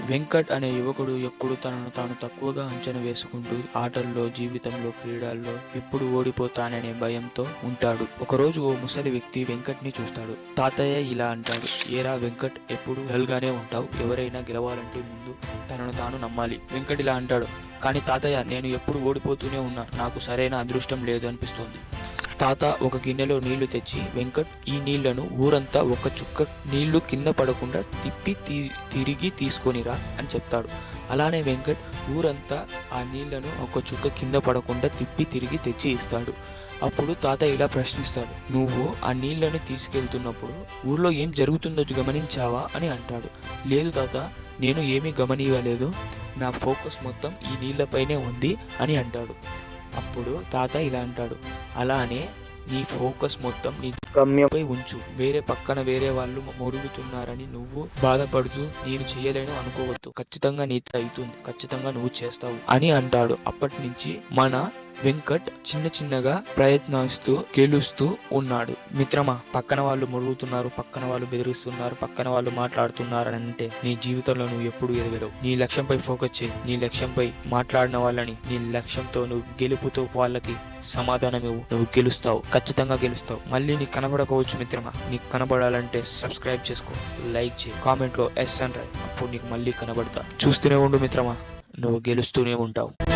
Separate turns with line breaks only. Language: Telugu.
వెంకట్ అనే యువకుడు ఎప్పుడు తనను తాను తక్కువగా అంచనా వేసుకుంటూ ఆటల్లో జీవితంలో క్రీడల్లో ఎప్పుడు ఓడిపోతాననే భయంతో ఉంటాడు. ఒకరోజు ఓ ముసలి వ్యక్తి వెంకట్ని చూస్తాడు. తాతయ్య ఇలా అంటాడు ఏరా వెంకట్ ఎప్పుడు హెల్గానే గానే ఉంటావు? ఎవరైనా గెలవాలంటే ముందు తనను తాను నమ్మాలి. వెంకట్ ఇలా అంటాడు కానీ తాతయ్య నేను ఎప్పుడు ఓడిపోతూనే ఉన్నా. నాకు సరైన అదృష్టం లేదు అనిపిస్తోంది. తాత ఒక గిన్నెలో నీళ్ళు తెచ్చి వెంకట్ ఈ నీళ్ళను ఊరంతా ఒక చుక్క నీళ్ళు కింద పడకుండా తిప్పి తిరిగి తీసుకొనిరా అని చెప్తాడు. అలానే వెంకట్ ఊరంతా ఆ నీళ్ళను ఒక చుక్క కింద పడకుండా తిప్పి తిరిగి తెచ్చి ఇస్తాడు. అప్పుడు తాత ఇలా ప్రశ్నిస్తాడు. నువ్వు ఆ నీళ్ళను తీసుకెళ్తున్నప్పుడు ఊర్లో ఏం జరుగుతుందో గమనించావా? అని అంటాడు. లేదు తాత నేను ఏమీ గమనివ్వలేదు. నా ఫోకస్ మొత్తం ఈ నీళ్ళపైనే ఉంది అని అంటాడు. అప్పుడు తాత ఇలా అంటాడు. అలానే నీ ఫోకస్ మొత్తం నీ గమ్యంపై ఉంచు. వేరే పక్కన వేరే వాళ్ళు మొరుగుతున్నారని నువ్వు బాధపడుతూ నేను చేయలేను అనుకోవద్దు. ఖచ్చితంగా నీతో అవుతుంది. ఖచ్చితంగా నువ్వు చేస్తావు అని అంటాడు. అప్పటి నుంచి మన వెంకట్ చిన్న చిన్నగా ప్రయత్నిస్తూ గెలుస్తూ ఉన్నాడు. మిత్రమా పక్కన వాళ్ళు మురుగుతున్నారు పక్కన వాళ్ళు బెదిరిస్తున్నారు పక్కన వాళ్ళు మాట్లాడుతున్నారు అంటే నీ జీవితంలో నువ్వు ఎప్పుడు ఎదగలేవు. నీ లక్ష్యంపై ఫోకస్ చేయి. నీ లక్ష్యంపై మాట్లాడిన వాళ్ళని నీ లక్ష్యంతో నువ్వు గెలుపుతో వాళ్ళకి సమాధానం ఇవ్వు. నువ్వు గెలుస్తావు. ఖచ్చితంగా గెలుస్తావు. మళ్ళీ నీకు కనబడకపోవచ్చు మిత్రమా. నీకు కనబడాలంటే సబ్స్క్రైబ్ చేసుకో. లైక్ చేయి. కామెంట్లో ఎస్ అని రాయి. అప్పుడు నీకు మళ్ళీ కనబడతా. చూస్తూనే ఉండు మిత్రమా. నువ్వు గెలుస్తూనే ఉంటావు.